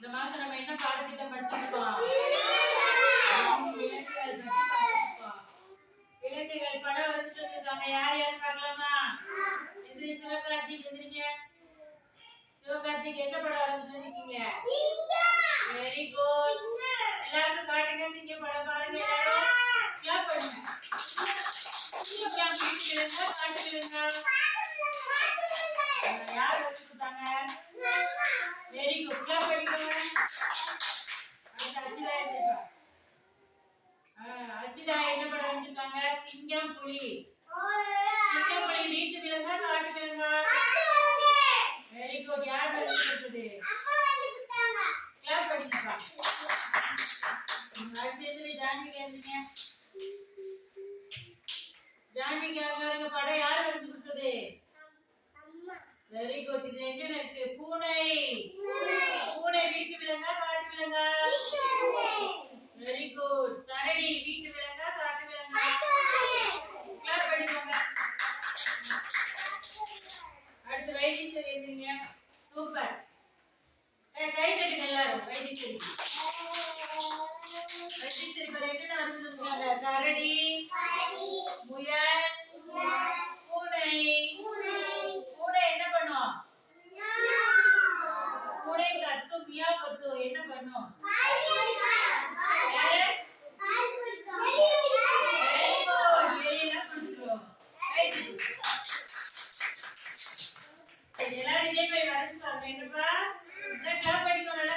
இந்த மாசம் நம்ம என்ன பாடத்திட்டம் படிச்சிருக்கோம் விலங்குகள் படம் வந்துட்டு இருக்காங்க யார் யார் பார்க்கலாமா? எதிரி சிவகார்த்திக் எதிரிங்க சிவகார்த்திக் என்ன படம் வரைஞ்சிட்டு சொல்லிருக்கீங்க வெரி குட் எல்லாருக்கும் காட்டுங்க சிங்க படம் பாருங்க எல்லாரும். கிளாப் பண்ணுங்க. சிங்கம் வீட்டு யார் வரைஞ்சு கொடுத்தாங்க வெரி குட் கிளாப் பண்ணிக்கோங்க அச்சிதா அச்சிதா என்ன படம் வரைஞ்சிருக்காங்க சிங்கம் புலி சிங்கம் புலி வீட்டு விலங்கா காட்டு விலங்கா வெரி குட் யார் வரைஞ்சு கொடுத்தது கிளாப் பண்ணிக்கப்பா அடுத்து எதிரி படம் யார் வரைஞ்சு கொடுத்தது? வெரி குட் இது என்ன இருக்கு? பூனை. பூனை. வீட்டு விலங்கா காட்டு விலங்கா? வெரி குட் கரடி வீட்டு விலங்கா காட்டு விலங்கா? கிளாப் பண்ணிக்கோங்க. அடுத்து வைத்தீஸ்வரி எழுதுங்க. சூப்பர் கை தட்டுங்க எல்லாரும். வைத்தீஸ்வரி. வைத்தீஸ்வரி பேர் என்ன வரைஞ்சிருக்காங்க கரடி. பியா கொத்து என்ன பண்ணும் எல்லாரும் இதே மாதிரி வரைஞ்சு பாருங்க என்னப்பா நல்லா கிளாப் பண்ணிக்கோ நல்லா